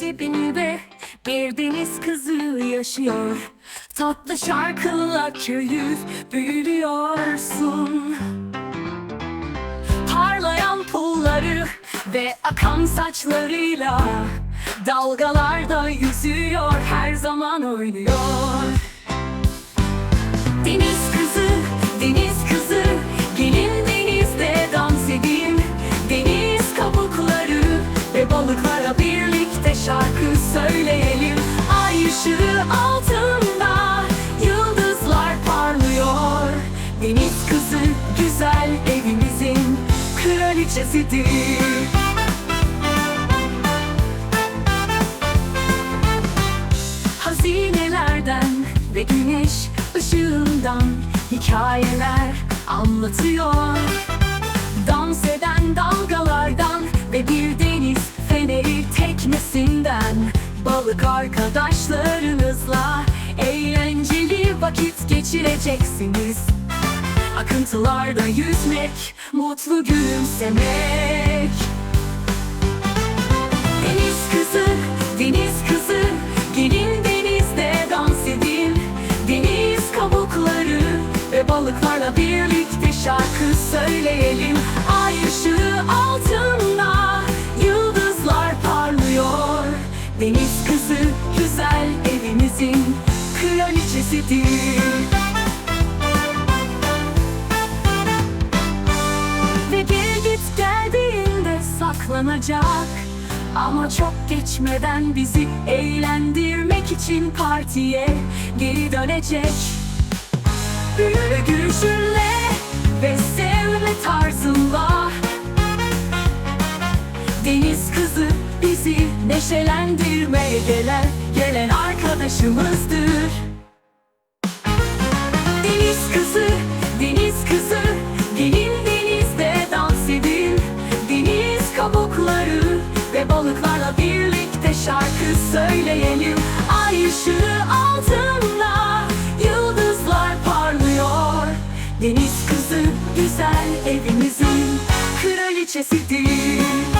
Dibinde bir deniz kızı yaşıyor. Tatlı şarkılar köyü büyülüyorsun Parlayan pulları ve akan saçlarıyla Dalgalarda yüzüyor her zaman oynuyor. Deniz kızı, deniz kızı Gelin denizde dans edin. Deniz kabukları ve balıklara birlikte şarkı söyleyelim. Ay ışığı altında yıldızlar parlıyor. Deniz kızı güzel evimizin kraliçesidir. Hazinelerden ve güneş ışığından hikayeler anlatıyor. Dans eden dalgalardan ve bir feneri teknesinden Balık arkadaşlarınızla eğlenceli vakit geçireceksiniz. Akıntılarda yüzmek, mutlu gülümsemek. Deniz kızı, deniz kızı Gelin denizde dans edin. Deniz kabukları ve balıklarla birlikte şarkı söyleyelim. Ay ışığı altında Kızı güzel evimizin kraliçesidir Ve gel git geldiğinde saklanacak. Ama çok geçmeden bizi eğlendirmek için partiye geri dönecek. Büyülü gülüşünle ve sevme tarzınla neşelendirmeye gelen gelen arkadaşımızdır. Deniz kızı, deniz kızı Gelin denizde dans edin. Deniz kabukları ve balıklarla birlikte şarkı söyleyelim. Ay ışığı altında yıldızlar parlıyor. Deniz kızı güzel evimizin kraliçesidir